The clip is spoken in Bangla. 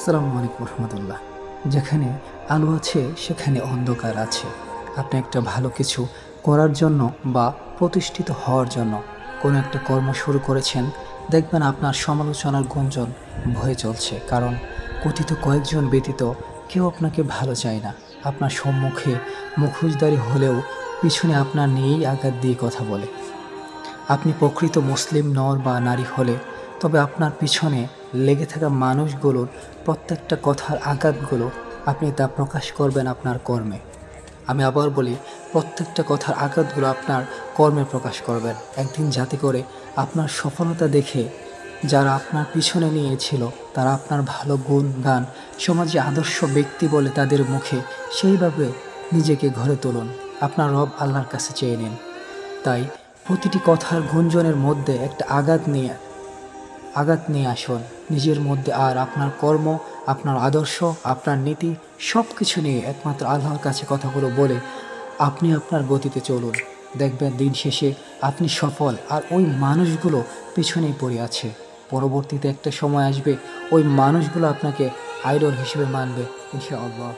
আসসালামু আলাইকুম রহমতুল্লাহ। যেখানে আলো আছে, সেখানে অন্ধকার আছে। আপনি একটা ভালো কিছু করার জন্য বা প্রতিষ্ঠিত হওয়ার জন্য কোনো একটা কর্ম শুরু করেছেন, দেখবেন আপনার সমালোচনার গুঞ্জন ভয়ে চলছে। কারণ কথিত কয়েকজন ব্যতীত কেউ আপনাকে ভালো চায় না। আপনার সম্মুখে মুখোশদারি হলেও পিছনে আপনার নিয়েই আঘাত দিয়ে কথা বলে। আপনি প্রকৃত মুসলিম নর বা নারী হলে তবে আপনার পিছনে লেগে থাকা মানুষগুলোর প্রত্যেকটা কথার আঘাতগুলো আপনি তা প্রকাশ করবেন আপনার কর্মে। আমি আবার বলি, প্রত্যেকটা কথার আঘাতগুলো আপনার কর্মে প্রকাশ করবেন। একদিন যাতে করে আপনার সফলতা দেখে যারা আপনার পিছনে নিয়েছিল, তারা আপনার ভালো গুণ গান সমাজে আদর্শ ব্যক্তি বলে তাদের মুখে সেইভাবে নিজেকে ঘরে তুলুন। আপনার রব আল্লাহর কাছে চেয়ে নিন। তাই প্রতিটি কথার গুঞ্জনের মধ্যে একটা আঘাত নিয়ে আঘাত নিয়ে আসুন। নিজের মধ্যে আর আপনার কর্ম, আপনার আদর্শ, আপনার নীতি সব কিছু নিয়ে একমাত্র আল্লাহর কাছে কথাগুলো বলে আপনি আপনার গতিতে চলুন। দেখবেন দিন শেষে আপনি সফল আর ওই মানুষগুলো পিছনেই পড়ে আছে। পরবর্তীতে একটা সময় আসবে, ওই মানুষগুলো আপনাকে আইডল হিসেবে মানবে, ইনশাআল্লাহ।